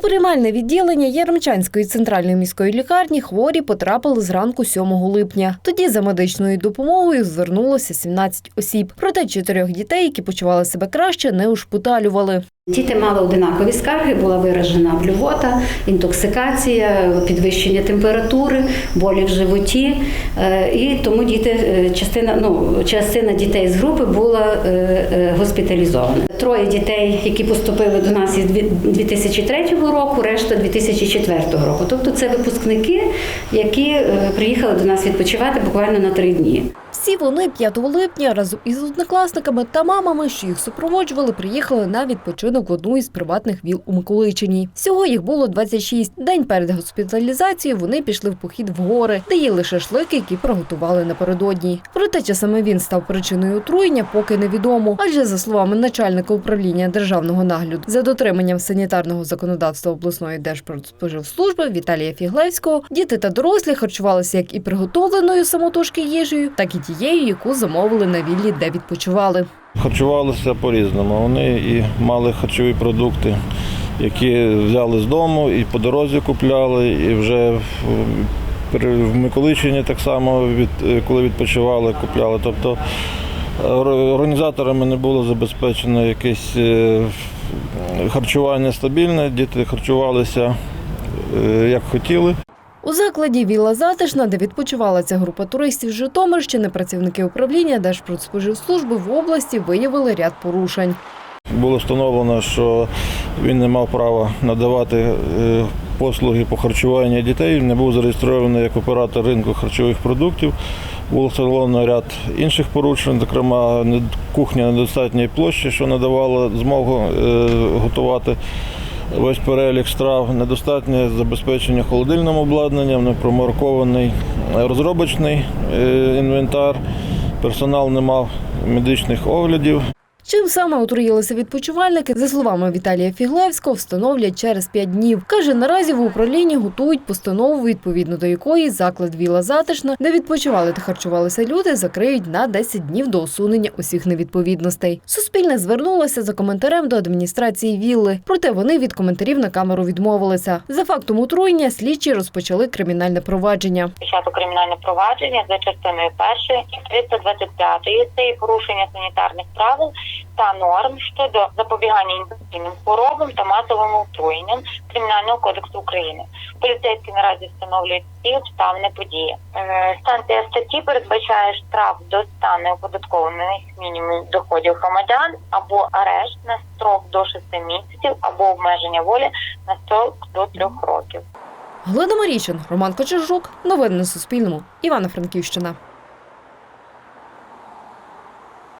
У приймальне відділення Яремчанської центральної міської лікарні хворі потрапили зранку 7 липня. Тоді за медичною допомогою звернулося 17 осіб. Проте чотирьох дітей, які почували себе краще, не ушпиталювали. Діти мали одинакові скарги, була виражена блювота, інтоксикація, підвищення температури, болі в животі. Е, І тому діти, е, частина, ну, частина дітей з групи була е, госпіталізована. Троє дітей, які поступили до нас із 2003 року, решта 2004 року. Тобто це випускники, які приїхали до нас відпочивати буквально на три дні. Всі вони 5 липня разом із однокласниками та мамами, що їх супроводжували, приїхали на відпочинок в одну із приватних віл у Миколичині. Всього їх було 26. День перед госпіталізацією вони пішли в похід в гори, де їли шашлики, які приготували напередодні. Проте, чи саме він став причиною отруєння, поки невідомо. Адже за словами начальника управління державного нагляду за дотриманням санітарного законодавства обласної держпродспоживслужби Віталія Фіглевського, діти та дорослі харчувалися як і приготовленою самотужки їжею, так і тією, яку замовили на віллі, де відпочивали. Харчувалися по-різному. Вони і мали харчові продукти, які взяли з дому, і по дорозі купляли, і вже в, Миколичині так само, коли відпочивали, купляли. Тобто організаторами не було забезпечено якесь е, харчування стабільне, діти харчувалися е, як хотіли. У закладі Вілла Затишна, де відпочивала ця група туристів з Житомирщини, працівники управління Держпродспоживслужби в області виявили ряд порушень. Було встановлено, що він не мав права надавати е, послуги по харчуванню дітей, не був зареєстрований як оператор ринку харчових продуктів. Було встановлено ряд інших порушень, зокрема кухня недостатньої площі, що надавало змогу е, готувати весь перелік страв, недостатнє забезпечення холодильним обладнанням, непромаркований розробочний е, інвентар, персонал не мав медичних оглядів. Чим саме отруїлися відпочивальники, за словами Віталія Фіглевського, встановлять через п'ять днів. Каже, наразі в управлінні готують постанову, відповідно до якої заклад Віла Затишна, де відпочивали та харчувалися люди, закриють на 10 днів до усунення усіх невідповідностей. Суспільне звернулося за коментарем до адміністрації вілли, проте вони від коментарів на камеру відмовилися. За фактом отруєння слідчі розпочали кримінальне провадження. почато кримінальне провадження за частиною першої 325 це і порушення санітарних правил та норм щодо запобігання інфекційним хворобам та масовим отруєнням Кримінального кодексу України. Поліцейські наразі встановлюють всі обставини події. Е, Станція статті передбачає штраф до 100 неоподаткованих мінімум доходів громадян або арешт на строк до 6 місяців або обмеження волі на строк до 3 років. Галина Марічин, Роман Кочержук. Новини на Суспільному. Івано-Франківщина.